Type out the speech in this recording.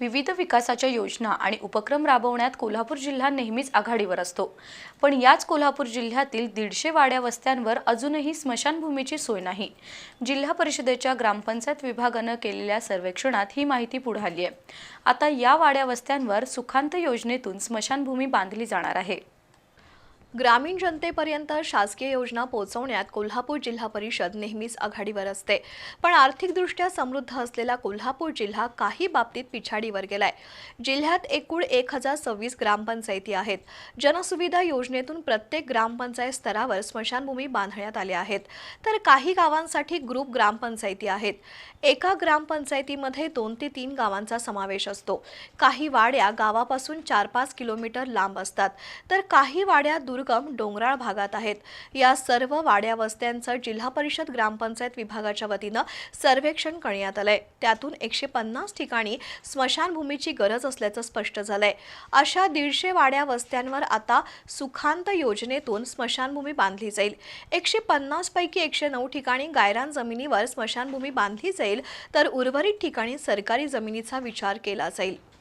विविध विकासाच्या योजना आणि उपक्रम राबवण्यात कोल्हापूर जिल्हा नेहमीच आघाडीवर असतो. पण याच कोल्हापूर जिल्ह्यातील दीडशे वाड्या वस्त्यांवर अजूनही स्मशानभूमीची सोय नाही. जिल्हा परिषदेच्या ग्रामपंचायत विभागानं केलेल्या सर्वेक्षणात ही माहिती पुढे आली आहे आता या वाड्या वस्त्यांवर सुखांत योजनेतून स्मशानभूमी बांधली जाणार आहे. ग्रामीण जनतेपर्यंत शासकीय योजना पोहोचवण्यात कोल्हापूर जिल्हा परिषद नेहमीच आघाडीवर असते. पण आर्थिकदृष्ट्या समृद्ध असलेला कोल्हापूर जिल्हा काही बाबतीत पिछाडीवर गेलाय. जिल्ह्यात एकूण एक हजार सव्वीस ग्रामपंचायती आहेत. जनसुविधा योजनेतून प्रत्येक ग्रामपंचायत स्तरावर स्मशानभूमी बांधण्यात आल्या आहेत. तर काही गावांसाठी ग्रुप ग्रामपंचायती आहेत. एका ग्रामपंचायतीमध्ये दोन ते तीन गावांचा समावेश असतो. काही वाड्या गावापासून चार पाच किलोमीटर लांब असतात. तर काही वाड्या दुर्गम डोंगराळ भागात आहेत. या सर्व वाड्या वस्त्यांचं जिल्हा परिषद ग्रामपंचायत विभागाच्या वतीनं सर्वेक्षण करण्यात आलंय. त्यातून एकशे पन्नास ठिकाणी स्मशानभूमीची गरज असल्याचं स्पष्ट झालंय. अशा दीडशे वाड्या वस्त्यांवर आता सुखांत योजनेतून स्मशानभूमी बांधली जाईल. एकशे पन्नास पैकी एकशे नऊ ठिकाणी गायरान जमिनीवर स्मशानभूमी बांधली जाईल तर उर्वरित ठिकाणी सरकारी जमिनीचा विचार केला जाईल.